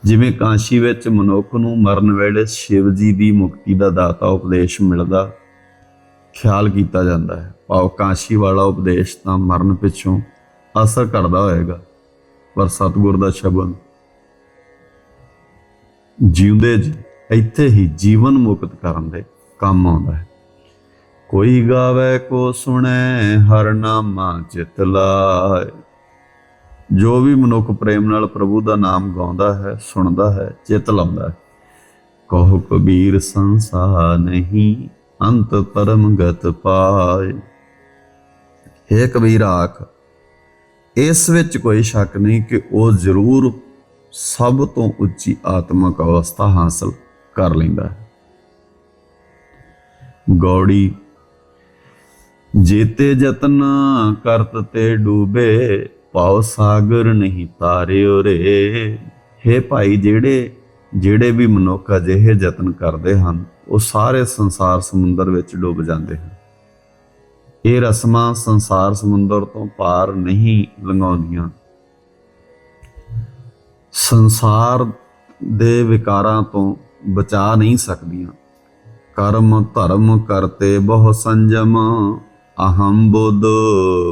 ਜਿਵੇਂ ਕਾਂਸ਼ੀ ਵਿੱਚ ਮਨੁੱਖ ਨੂੰ ਮਰਨ ਵੇਲੇ ਸ਼ਿਵ ਜੀ ਦੀ ਮੁਕਤੀ ਦਾ ਦਾਤਾ ਉਪਦੇਸ਼ ਮਿਲਦਾ, ਖਿਆਲ ਕੀਤਾ ਜਾਂਦਾ ਹੈ। ਭਾਵ ਕਾਂਸ਼ੀ ਵਾਲਾ ਉਪਦੇਸ਼ ਤਾਂ ਮਰਨ ਪਿੱਛੋਂ ਅਸਰ ਕਰਦਾ ਹੋਏਗਾ। ਪਰ ਸਤਿਗੁਰ ਦਾ ਸ਼ਬਦ ਜਿਉਂਦੇ ਜੀ, ਇੱਥੇ ਹੀ ਜੀਵਨ ਮੁਕਤ ਕਰਨ ਦੇ ਕੰਮ ਆਉਂਦਾ ਹੈ। ਕੋਈ ਗਾਵੇ ਕੋ ਸੁਣੈ, ਹਰ ਨਾਮਾ ਚਿਤ ਲਾਏ ਜੋ ਵੀ ਮਨੁੱਖ ਪ੍ਰੇਮ ਨਾਲ ਪ੍ਰਭੂ ਦਾ ਨਾਮ ਗਾਉਂਦਾ ਹੈ, ਸੁਣਦਾ ਹੈ, ਚਿਤ ਲਾਉਂਦਾ ਹੈ, ਕਹੋ ਕਬੀਰ ਸੰਸਾਰ ਨਹੀਂ, ਅੰਤ ਪਰਮ ਗਤ ਪਾਏ। ਹੈ ਕਬੀਰ ਆਖ, ਇਸ ਵਿੱਚ ਕੋਈ ਸ਼ੱਕ ਨਹੀਂ ਕਿ ਉਹ ਜ਼ਰੂਰ ਸਭ ਤੋਂ ਉੱਚੀ ਆਤਮਿਕ ਅਵਸਥਾ ਹਾਸਲ ਕਰ ਲੈਂਦਾ ਹੈ। ਗੌੜੀ, ਜੇਤੇ ਜਤਨ ਕਰਤ ਤੇ ਡੂਬੇ ਪਾਉ ਸਾਗਰ ਨਹੀਂ ਤਾਰਿਓ ਰੇ ਹੇ ਭਾਈ, ਜਿਹੜੇ ਜਿਹੜੇ ਵੀ ਮਨੁੱਖ ਅਜਿਹੇ ਯਤਨ ਕਰਦੇ ਹਨ, ਉਹ ਸਾਰੇ ਸੰਸਾਰ ਸਮੁੰਦਰ ਵਿੱਚ ਡੁੱਬ ਜਾਂਦੇ ਹਨ। ਇਹ ਰਸਮਾਂ ਸੰਸਾਰ ਸਮੁੰਦਰ ਤੋਂ ਪਾਰ ਨਹੀਂ ਲੰਘਾਉਂਦੀਆਂ। ਸੰਸਾਰ ਦੇ ਵਿਕਾਰਾਂ ਤੋਂ ਬਚਾ ਨਹੀਂ ਸਕਦੀਆਂ। ਕਰਮ ਧਰਮ ਕਰਤੇ ਬਹੁ ਸੰਜਮ ਅਹੰ ਬੁੱਧ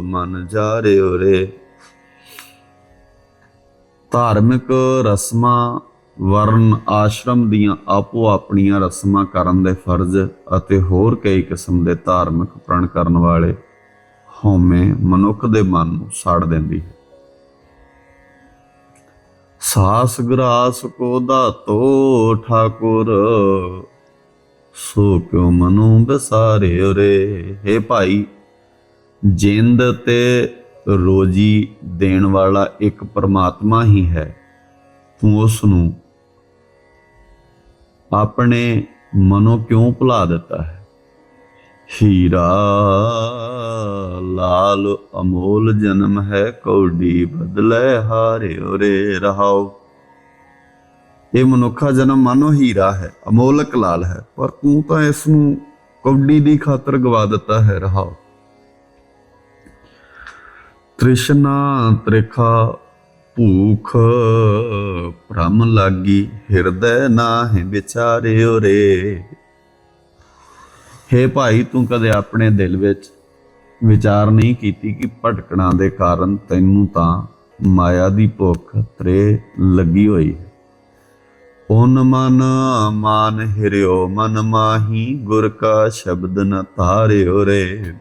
ਮਨ ਜਾਰਿਓ ਰੇ ਧਾਰਮਿਕ ਰਸਮਾਂ ਵਰਨ ਆਸ਼ਰਮ ਦੀਆਂ ਆਪੋ ਆਪਣੀਆਂ ਰਸਮਾਂ ਕਰਨ ਦੇ ਫਰਜ਼ ਅਤੇ ਹੋਰ ਕਈ ਕਿਸਮ ਦੇ ਧਾਰਮਿਕ ਪ੍ਰਣ ਕਰਨ ਵਾਲੇ ਹਉਮੈ ਮਨੁੱਖ ਦੇ ਮਨ ਨੂੰ ਸਾੜ ਦਿੰਦੀ ਹੈ। ਸਾਸ ਗਰਾਸ ਕੋ ਦਾਤੋ ਠਾਕੁਰ, ਸੋ ਕਿਉ ਮਨੁ ਬਸਾਰੇ ਰੇ हे ਭਾਈ, ਜਿੰਦ ਤੇ ਰੋਜੀ ਦੇਣ ਵਾਲਾ ਇੱਕ ਪਰਮਾਤਮਾ ਹੀ ਹੈ। ਤੂੰ ਉਸ ਨੂੰ ਆਪਣੇ ਮਨੋਂ ਕਿਉਂ ਭੁਲਾ ਦਿੱਤਾ ਹੈ? ਹੀਰਾ ਲਾਲ ਅਮੋਲ ਜਨਮ ਹੈ, ਕੌਡੀ ਬਦਲੇ ਹਾਰੇ ਰੇ ਰਹਾਓ। ਇਹ ਮਨੁੱਖਾ ਜਨਮ ਮਾਨੋ ਹੀਰਾ ਹੈ, ਅਮੋਲਕ ਲਾਲ ਹੈ, ਪਰ ਤੂੰ ਤਾਂ ਇਸ ਨੂੰ ਕੌਡੀ ਦੀ ਖਾਤਰ ਗਵਾ ਦਿੱਤਾ ਹੈ, ਰਹਾਓ। ਤ੍ਰਿਸ਼ਨਾ ਤ੍ਰਿਖਾ ਭੂਖ ਭ੍ਰਮ ਲਾਗੀ, ਹਿਰਦੈ ਨਾਹਿ ਵਿਚਾਰਿਓ ਰੇ ਹੇ ਭਾਈ, ਤੂੰ ਕਦੇ ਆਪਣੇ ਦਿਲ ਵਿੱਚ ਵਿਚਾਰ ਨਹੀਂ ਕੀਤੀ ਕਿ ਭਟਕਣਾ ਦੇ ਕਾਰਨ ਤੈਨੂੰ ਤਾਂ ਮਾਇਆ ਦੀ ਭੁੱਖ ਤਰੇ ਲੱਗੀ ਹੋਈ ਹੈ? ਓਨ ਮਨ ਮਾਨ ਹਿਰਿਓ, ਮਨ ਮਾਹੀ ਗੁਰ ਕਾ ਸ਼ਬਦ ਨ ਧਾਰਿਓ ਰੇ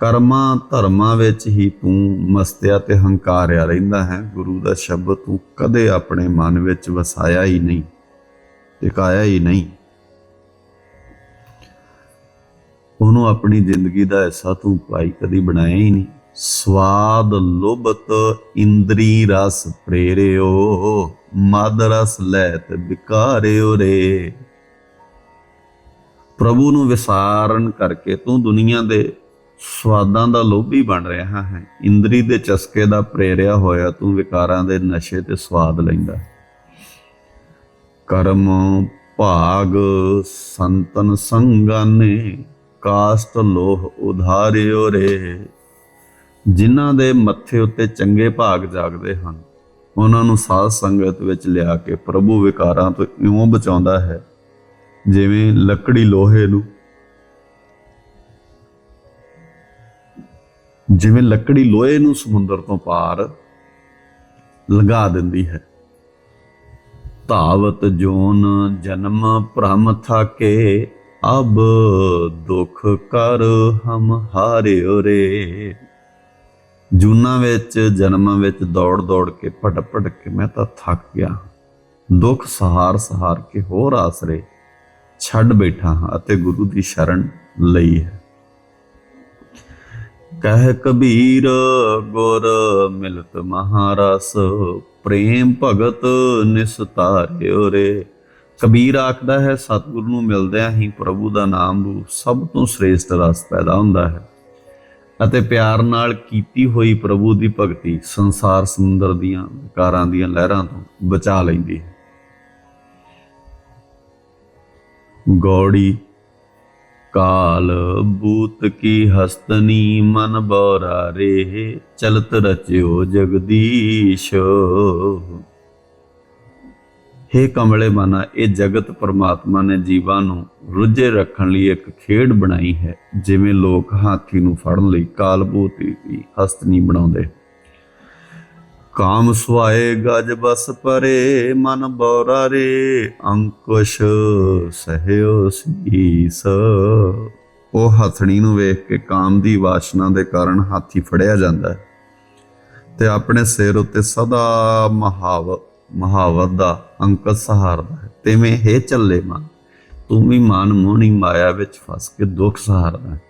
ਕਰਮਾਂ ਧਰਮਾਂ ਵਿੱਚ ਹੀ ਤੂੰ ਮਸਤਿਆ ਤੇ ਹੰਕਾਰਿਆ ਰਹਿੰਦਾ ਹੈ। ਗੁਰੂ ਦਾ ਸ਼ਬਦ ਤੂੰ ਕਦੇ ਆਪਣੇ ਮਨ ਵਿੱਚ ਵਸਾਇਆ ਹੀ ਨਹੀਂ, ਟਿਕਾਇਆ ਹੀ ਨਹੀਂ। ਉਹਨੂੰ ਆਪਣੀ ਜ਼ਿੰਦਗੀ ਦਾ ਹਿੱਸਾ ਤੂੰ ਭਾਈ ਕਦੀ ਬਣਾਇਆ ਹੀ ਨਹੀਂ। ਸਵਾਦ ਲੋਭਤ ਇੰਦਰੀ ਰਸ ਪ੍ਰੇਰਿਓ, ਮਦ ਰਸ ਲੈਤ ਵਿਕਾਰਿਓ ਰੇ। ਪ੍ਰਭੂ ਨੂੰ ਵਿਸਾਰਨ ਕਰਕੇ ਤੂੰ ਦੁਨੀਆ ਦੇ ਸਵਾਦਾਂ ਦਾ ਲੋਭੀ ਬਣ ਰਿਹਾ ਹੈ। ਇੰਦਰੀ ਦੇ ਚਸਕੇ ਦਾ ਪ੍ਰੇਰਿਆ ਹੋਇਆ ਤੂੰ ਵਿਕਾਰਾਂ ਦੇ ਨਸ਼ੇ ਤੇ ਸਵਾਦ ਲੈਂਦਾ। ਕਰਮ, ਭਾਗ, ਸੰਤਨ ਸੰਗਾਨੇ ਕਾਸਟ ਲੋਹ ਉਧਾਰਿਓ ਰੇ। ਜਿਨ੍ਹਾਂ ਦੇ ਮੱਥੇ ਉੱਤੇ ਚੰਗੇ ਭਾਗ ਜਾਗਦੇ ਹਨ, ਉਹਨਾਂ ਨੂੰ ਸਾਧ ਸੰਗਤ ਵਿੱਚ ਲਿਆ ਕੇ ਪ੍ਰਭੂ ਵਿਕਾਰਾਂ ਤੋਂ ਇਉਂ ਬਚਾਉਂਦਾ ਹੈ, ਜਿਵੇਂ ਲੱਕੜੀ ਲੋਹੇ ਨੂੰ ਜਿਵੇਂ ਲੱਕੜੀ ਲੋਹੇ ਨੂੰ ਸਮੁੰਦਰ ਤੋਂ ਪਾਰ ਲੰਘਾ ਦਿੰਦੀ ਹੈ। ਧਾਵਤ ਜੋਨ ਜਨਮ ਭ੍ਰਮ ਥਾਕੇ, ਅਬ ਦੁਖ ਕਰ ਹਮ ਹਾਰਿਓ ਰੇ। ਜੂਨਾ ਵਿੱਚ, ਜਨਮਾਂ ਵਿੱਚ ਦੌੜ ਦੌੜ ਕੇ ਭਟ ਭਟ ਕੇ ਮੈਂ ਤਾਂ ਥੱਕ ਗਿਆ। ਦੁੱਖ ਸਹਾਰ ਸਹਾਰ ਕੇ ਹੋਰ ਆਸਰੇ ਛੱਡ ਬੈਠਾ ਹਾਂ ਅਤੇ ਗੁਰੂ ਦੀ ਸ਼ਰਨ ਲਈ ਹੈ। ਕਹਿ ਕਬੀਰ, ਗੁਰ ਮਿਲਤ ਮਹਾਰਸ, ਪ੍ਰੇਮ ਭਗਤ ਨਿਸਤਾਰਿਓ ਰੇ ਕਬੀਰ ਆਖਦਾ ਹੈ, ਸਤਿਗੁਰੂ ਨੂੰ ਮਿਲਦਿਆਂ ਹੀ ਪ੍ਰਭੂ ਦਾ ਨਾਮ ਰੂਪ ਸਭ ਤੋਂ ਸ੍ਰੇਸ਼ਟ ਰਸ ਪੈਦਾ ਹੁੰਦਾ ਹੈ। ਅਤੇ ਪਿਆਰ ਨਾਲ ਕੀਤੀ ਹੋਈ ਪ੍ਰਭੂ ਦੀ ਭਗਤੀ ਸੰਸਾਰ ਸਮੁੰਦਰ ਦੀਆਂ ਵਿਕਾਰਾਂ ਦੀਆਂ ਲਹਿਰਾਂ ਤੋਂ ਬਚਾ ਲੈਂਦੀ ਹੈ। ਗੌੜੀ ਕਾਲ ਬੂਤ ਕੀ ਹਸਤਨੀ ਮਨ ਬੋਰਾ ਰੇ ਚਲਤ ਰਚਿਓ ਜਗਦੀਸ਼। ਹੇ ਕਮਲੇ ਮਨਾ, ਇਹ ਜਗਤ ਪਰਮਾਤਮਾ ਨੇ ਜੀਵਾਂ ਨੂੰ ਰੁੱਝੇ ਰੱਖਣ ਲਈ ਇੱਕ ਖੇਡ ਬਣਾਈ ਹੈ, ਜਿਵੇਂ ਲੋਕ ਹਾਥੀ ਨੂੰ ਫੜਨ ਲਈ ਕਾਲਬੂਤੀ ਦੀ ਹਸਤਨੀ ਬਣਾਉਂਦੇ। ਕਾਮ ਸੁਆਏ ਗਜ ਬਸ ਪਰੇ ਮਨ ਬੋਰਾ ਰੇ ਅੰਕੁਸ਼ ਸਹਿਓ ਸੀਸ ਉਹ ਹਥਣੀ ਨੂੰ ਵੇਖ ਕੇ ਕਾਮ ਦੀ ਵਾਸ਼ਨਾ ਦੇ ਕਾਰਨ ਹਾਥੀ ਫੜਿਆ ਜਾਂਦਾ ਹੈ ਤੇ ਆਪਣੇ ਸਿਰ ਉੱਤੇ ਸਦਾ ਮਹਾਵ ਮਹਾਵਤ ਦਾ ਅੰਕਸ ਸਹਾਰਦਾ ਹੈ ਤਿਵੇਂ ਹੇ ਚੱਲੇ ਮਨ ਤੂੰ ਵੀ ਮਨ ਮੋਹਣੀ ਮਾਇਆ ਵਿੱਚ ਫਸ ਕੇ ਦੁੱਖ ਸਹਾਰਦਾ ਹੈ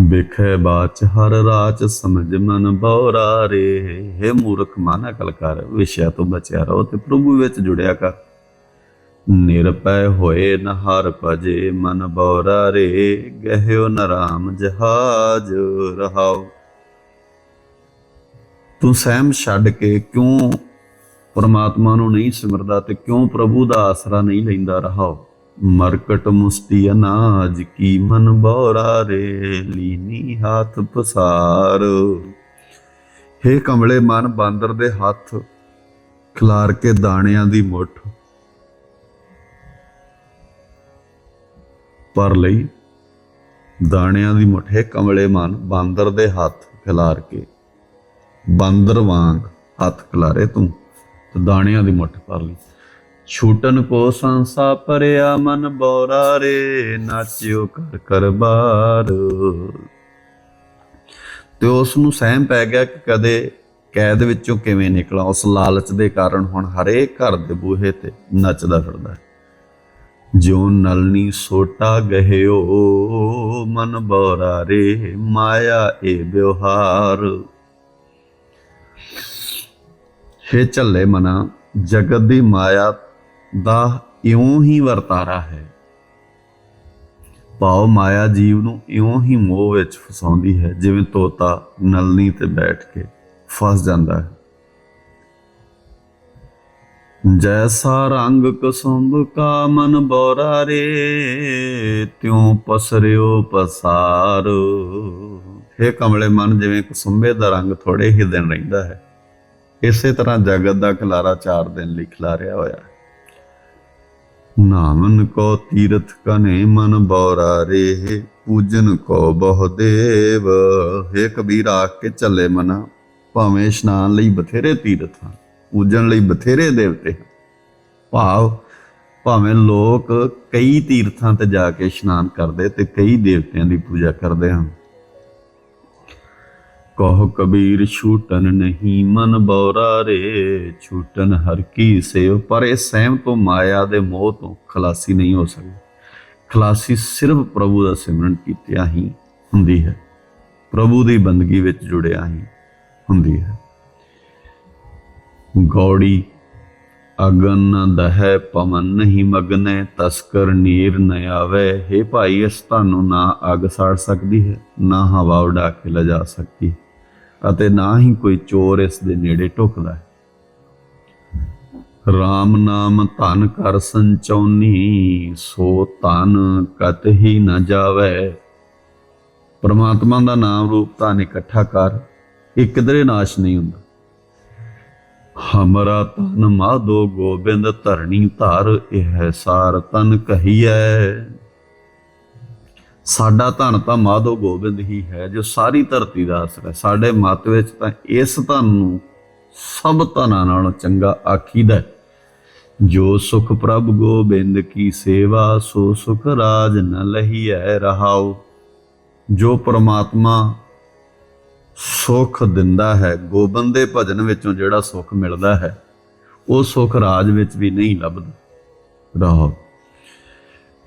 ਬਿਖੇ ਬਾਚ ਹਰ ਰਾਚ, ਸਮਝ ਮਨ ਬੌਰਾ ਰੇ। ਹੇ ਮੂਰਖ, ਮਨ ਅਕਲ ਕਰ, ਵਿਸ਼ਿਆ ਤੋਂ ਬਚਿਆ ਰਹੋ ਤੇ ਪ੍ਰਭੂ ਵਿੱਚ ਜੁੜਿਆ ਕਰ। ਨਿਰਪੈ ਹੋਏ ਨਹਰ ਭਜੇ ਮਨ ਬੌਰਾ ਰੇ, ਗਹਿਓ ਨਰਾਮ ਜਹਾਜ ਰਹਾਓ ਤੂੰ ਸਹਿਮ ਛੱਡ ਕੇ ਕਿਉਂ ਪਰਮਾਤਮਾ ਨੂੰ ਨਹੀਂ ਸਿਮਰਦਾ ਤੇ ਕਿਉਂ ਪ੍ਰਭੂ ਦਾ ਆਸਰਾ ਨਹੀਂ ਲੈਂਦਾ ਰਹਾਓ ਮਰਕਟ ਮੁਸਤੀ ਅਨਾਜ ਕੀ ਮਨ ਬੋਰਾ ਰੇ, ਲੀਨੀ ਹੱਥ ਪਸਾਰ। ਹੇ ਕਮਲੇ ਮਨ, ਬਾਂਦਰ ਦੇ ਹੱਥ ਖਿਲਾਰ ਕੇ ਦਾਣਿਆਂ ਦੀ ਮੁੱਠ। ਪਰ ਲਈ ਦਾਣਿਆਂ ਦੀ ਮੁੱਠ। ਹੈ ਕਮਲੇ ਮਨ, ਬਾਂਦਰ ਦੇ ਹੱਥ ਖਿਲਾਰ ਕੇ। ਬਾਂਦਰ ਵਾਂਗ ਹੱਥ ਖਿਲਾਰੇ ਤੂੰ, ਤੇ ਦਾਣਿਆਂ ਦੀ ਮੁੱਠ ਭਰ ਲਈ। ਛੂਟਨ ਕੋ ਸੰਸਾ ਪਰਿਆ ਮਨ ਬੋਰਾ ਰੇ, ਨਾਚਿਓ ਕਰ ਕਰ ਬਾਰ। ਤੇ ਉਸ ਨੂੰ ਸਹਿਮ ਪੈ ਗਿਆ ਕਿ ਕਦੇ ਕੈਦ ਵਿੱਚੋਂ ਕਿਵੇਂ ਨਿਕਲਾਂ, ਉਸ ਲਾਲਚ ਦੇ ਕਾਰਨ ਹੁਣ ਹਰੇਕ ਘਰ ਦੇ ਬੂਹੇ ਤੇ ਨੱਚਦਾ ਫਿਰਦਾ ਹੈ। ਜੋ ਨਲਨੀ ਸੋਟਾ ਗਹਿਓ, ਮਨ ਬੋਰਾ ਰੇ, ਮਾਇਆ ਏ ਵਿਵਹਾਰ। ਹੇ ਝੱਲੇ ਮਨਾ, ਜਗਤ ਦੀ ਮਾਇਆ ਦਾ ਇਉਂ ਹੀ ਵਰਤਾਰਾ ਹੈ। ਭਾਵ ਮਾਇਆ ਜੀਵ ਨੂੰ ਇਉਂ ਹੀ ਮੋਹ ਵਿੱਚ ਫਸਾਉਂਦੀ ਹੈ, ਜਿਵੇਂ ਤੋਤਾ ਨਲਨੀ ਤੇ ਬੈਠ ਕੇ ਫਸ ਜਾਂਦਾ ਹੈ। ਜੈਸਾ ਰੰਗ ਕਸੁੰਭ ਕਾ ਮਨ ਬੋਰਾ ਰੇ, ਤਿਉ ਪਸਰਿਓ ਪਸਾਰ। ਹੇ ਕਮਲੇ ਮਨ, ਜਿਵੇਂ ਕਸੁੰਬੇ ਦਾ ਰੰਗ ਥੋੜੇ ਹੀ ਦਿਨ ਰਹਿੰਦਾ ਹੈ, ਇਸੇ ਤਰ੍ਹਾਂ ਜਗਤ ਦਾ ਖਲਾਰਾ ਚਾਰ ਦਿਨ ਲਈ ਖਿਲਾਰਿਆ ਹੋਇਆ ਹੈ। ਨਾਮਨ ਕੋ ਤੀਰਥ ਕਨੇ ਮਨ ਬੌਰਾ ਰੇ ਪੂਜਨ ਕੋ ਬਹੁ ਦੇਵ। ਹੇ ਕਬੀਰ ਆਖ ਕੇ ਚੱਲੇ ਮਨਾ? ਭਾਵੇਂ ਇਸ਼ਨਾਨ ਲਈ ਬਥੇਰੇ ਤੀਰਥ ਹਨ, ਪੂਜਨ ਲਈ ਬਥੇਰੇ ਦੇਵਤੇ ਹਨ। ਭਾਵ, ਭਾਵੇਂ ਲੋਕ ਕਈ ਤੀਰਥਾਂ ਤੇ ਜਾ ਕੇ ਇਸ਼ਨਾਨ ਕਰਦੇ ਤੇ ਕਈ ਦੇਵਤਿਆਂ ਦੀ ਪੂਜਾ ਕਰਦੇ ਹਨ। ਕਹ ਕਬੀਰ ਛੂਟਨ ਨਹੀਂ ਮਨ ਬੌਰਾ ਰੇ। ਛੂਟਨ ਹਰ ਕੀ ਸੇਵ, ਪਰ ਇਹ ਸਹਿਮ ਤੋਂ ਮਾਇਆ ਦੇ ਮੋਹ ਤੋਂ ਖਲਾਸੀ ਨਹੀਂ ਹੋ ਸਕਦੀ। ਖਲਾਸੀ ਸਿਰਫ ਪ੍ਰਭੂ ਦਾ ਸਿਮਰਨ ਕੀਤਿਆਂ ਹੀ ਹੁੰਦੀ ਹੈ। ਪ੍ਰਭੂ ਦੀ ਬੰਦਗੀ ਵਿੱਚ ਜੁੜਿਆ ਹੀ ਹੁੰਦੀ ਹੈ। ਗੌੜੀ, ਅਗਨ ਨ ਦਹੈ, ਪਵਨ ਨਹੀਂ ਮਗਨੈ, ਤਸਕਰ ਨੀਰ ਨ ਆਵੇ। हे ਭਾਈ, ਇਸ ਤੁਹਾਨੂੰ ਨਾ ਅੱਗ ਸਾੜ ਸਕਦੀ ਹੈ, ਨਾ ਹਵਾ ਉਡਾ ਕੇ ਲਿਜਾ ਸਕਦੀ ਹੈ। ਅਤੇ ਨਾ ਹੀ ਕੋਈ ਚੋਰ ਇਸ ਦੇ ਨੇੜੇ ਟੁਕਦਾ ਹੈ। RAM ਨਾਮ ਧਨ ਕਰ ਸੰਚੌਨੀ ਸੋ ਧਨ ਕਤ ਹੀ ਨਾ ਜਾਵੇ। ਪਰਮਾਤਮਾ ਦਾ ਨਾਮ ਰੂਪ ਧਨ ਇਕੱਠਾ ਕਰ ਇਹ ਕਿਧਰੇ ਨਾਸ਼ ਨਹੀਂ ਹੁੰਦਾ। ਹਮਰਾ ਤਨ ਮਾਧੋ ਗੋਬਿੰਦ ਧਰਣੀ ਧਾਰ, ਇਹ ਸਾਰ ਤਨ ਕਹੀਐ। ਸਾਡਾ ਧਨ ਤਾਂ ਮਾਧੋ ਗੋਬਿੰਦ ਹੀ ਹੈ, ਜੋ ਸਾਰੀ ਧਰਤੀ ਦਾ ਅਸਰ ਹੈ। ਸਾਡੇ ਮਤ ਵਿੱਚ ਤਾਂ ਇਸ ਧਨ ਨੂੰ ਸਭ ਧਨਾਂ ਨਾਲੋਂ ਚੰਗਾ ਆਖੀਦਾ ਜੋ ਸੁਖ ਪ੍ਰਭ ਗੋਬਿੰਦ ਕੀ ਸੇਵਾ, ਸੋ ਸੁਖ ਰਾਜ ਨ ਲਹੀਐ ਰਹਾਉ। ਜੋ ਪ੍ਰਮਾਤਮਾ ਸੁਖ ਦਿੰਦਾ ਹੈ, ਗੋਬਿੰਦ ਦੇ ਭਜਨ ਵਿੱਚੋਂ ਜਿਹੜਾ ਸੁਖ ਮਿਲਦਾ ਹੈ, ਉਹ ਸੁਖ ਰਾਜ ਵਿੱਚ ਵੀ ਨਹੀਂ ਲੱਭਦਾ। ਰਹਾਉ।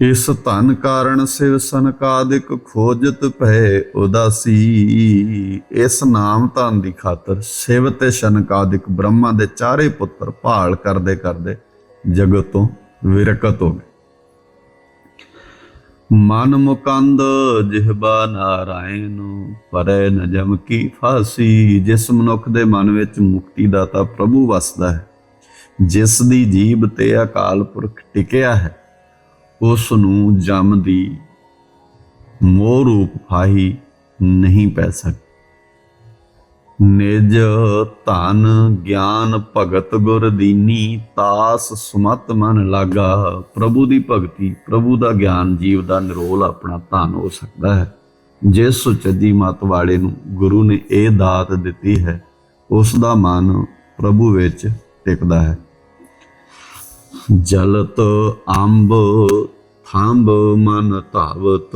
ਇਸ ਧਨ ਕਾਰਨ ਸਿਵ ਸੰਕਾਦਿਕ ਖੋਜਤ ਭੈ ਉਦਾਸੀ। ਇਸ ਨਾਮ ਧਨ ਦੀ ਖਾਤਰ ਸਿਵ ਤੇ ਸ਼ਨਕਾਦਿਕ ਬ੍ਰਹਮਾ ਦੇ ਚਾਰੇ ਪੁੱਤਰ ਭਾਲ ਕਰਦੇ ਕਰਦੇ ਜਗਤ ਤੋਂ ਵਿਰਕਤ ਹੋ ਗਏ। ਮਨ ਮੁਕੰਦ ਜਿਹਬਾ ਨਾਰਾਇਣ, ਪਰੈ ਨ ਜਮ ਕੀ ਫਾਸੀ। ਜਿਸ ਮਨੁੱਖ ਦੇ ਮਨ ਵਿੱਚ ਮੁਕਤੀ ਦਾਤਾ ਪ੍ਰਭੂ ਵਸਦਾ ਹੈ, ਜਿਸ ਦੀ ਜੀਬ ਤੇ ਅਕਾਲ ਪੁਰਖ ਟਿਕਿਆ ਹੈ ਉਸ ਨੂੰ ਜਮ ਦੀ ਮੋਹ ਰੂਪ ਫਾਹੀ ਨਹੀਂ ਪੈ ਸਕਦੀ ਨਿਜ ਧਨ ਗਿਆਨ ਭਗਤ ਗੁਰ ਦੀਨੀ ਤਾਸ ਸੁਮਤ ਮਨ ਲਾਗਾ। ਪ੍ਰਭੂ ਦੀ ਭਗਤੀ, ਪ੍ਰਭੂ ਦਾ ਗਿਆਨ ਜੀਵ ਦਾ ਨਿਰੋਲ ਆਪਣਾ ਧਨ ਹੋ ਸਕਦਾ ਹੈ। ਜਿਸ ਸੁਚੱਜੀ ਮਤ ਵਾਲੇ ਨੂੰ ਗੁਰੂ ਨੇ ਇਹ ਦਾਤ ਦਿੱਤੀ ਹੈ ਉਸ ਦਾ ਮਨ ਪ੍ਰਭੂ ਵਿੱਚ ਟਿਕਦਾ ਹੈ। ਜਲਤ ਅੰਬ ਥੰਬ ਮਨ ਧਾਵਤ,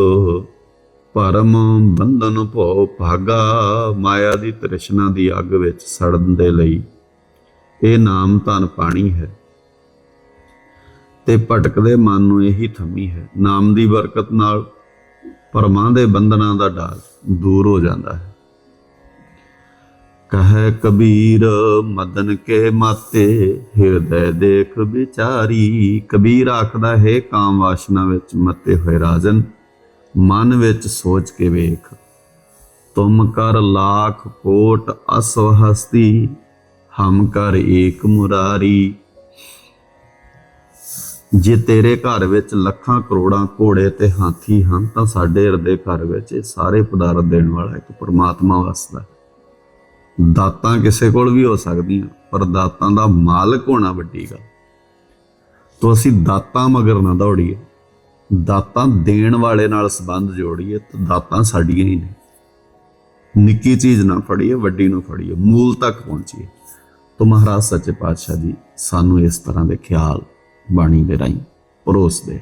ਪਰਮ ਬੰਧਨ ਭੋ ਭਾਗਾ, ਮਾਇਆ ਦੀ ਤ੍ਰਿਸ਼ਨਾ ਦੀ ਅੱਗ ਵਿੱਚ ਸੜਨ ਦੇ ਲਈ। ਇਹ ਨਾਮ ਧਨ ਪਾਣੀ ਹੈ। ਤੇ ਭਟਕਦੇ ਮਨ ਨੂੰ ਇਹੀ ਥੰਮੀ ਹੈ। ਨਾਮ ਦੀ ਬਰਕਤ ਨਾਲ ਪਰਮਾਂ ਦੇ ਬੰਧਨਾਂ ਦਾ ਡਰ ਦੂਰ ਹੋ ਜਾਂਦਾ ਹੈ। ਕਹੈ ਕਬੀਰ, ਮਦਨ ਕੇ ਮਾਤੇ, ਹਿਰਦੈ ਦੇਖ ਵਿਚਾਰੀ। ਕਬੀਰ ਆਖਦਾ, ਹੈ ਕਾਮ ਵਾਸ਼ਨਾ ਵਿੱਚ ਮਤੇ ਹੋਏ ਰਾਜਨ, ਮਨ ਵਿੱਚ ਸੋਚ ਕੇ ਵੇਖ। ਤੁਮ ਕਰ ਲੱਖ ਕੋਟ ਅਸਵ ਹਸਤੀ ਹਮ ਕਰ ਏਕ ਮੁਰਾਰੀ। ਜੇ ਤੇਰੇ ਘਰ ਵਿੱਚ ਲੱਖਾਂ ਕਰੋੜਾਂ ਘੋੜੇ ਤੇ ਹਾਥੀ ਹਨ, ਤਾਂ ਸਾਡੇ ਹਿਰਦੇ ਘਰ ਵਿੱਚ ਇਹ ਸਾਰੇ ਪਦਾਰਥ ਦੇਣ ਵਾਲਾ ਇੱਕ ਪਰਮਾਤਮਾ ਵਸਦਾ ਦਾਤਾਂ ਕਿਸੇ ਕੋਲ ਵੀ ਹੋ ਸਕਦੀਆਂ, ਪਰ ਦਾਤਾਂ ਦਾ ਮਾਲਕ ਹੋਣਾ ਵੱਡੀ ਗੱਲ। ਤੋਂ ਅਸੀਂ ਦਾਤਾਂ ਮਗਰ ਨਾ ਦੌੜੀਏ। ਦਾਤਾਂ ਦੇਣ ਵਾਲੇ ਨਾਲ ਸੰਬੰਧ ਜੋੜੀਏ ਤਾਂ ਦਾਤਾਂ ਸਾਡੀਆਂ ਹੀ ਨੇ। ਨਿੱਕੀ ਚੀਜ਼ ਨਾ ਫੜੀਏ, ਵੱਡੀ ਨੂੰ ਫੜੀਏ, ਮੂਲ ਤੱਕ ਪਹੁੰਚੀਏ। ਤੋਂ ਮਹਾਰਾਜ ਸੱਚੇ ਪਾਤਸ਼ਾਹ ਜੀ, ਸਾਨੂੰ ਇਸ ਤਰ੍ਹਾਂ ਦੇ ਖਿਆਲ ਬਾਣੀ ਦੇ ਰਾਹੀਂ, ਪਰੋਸਦੇ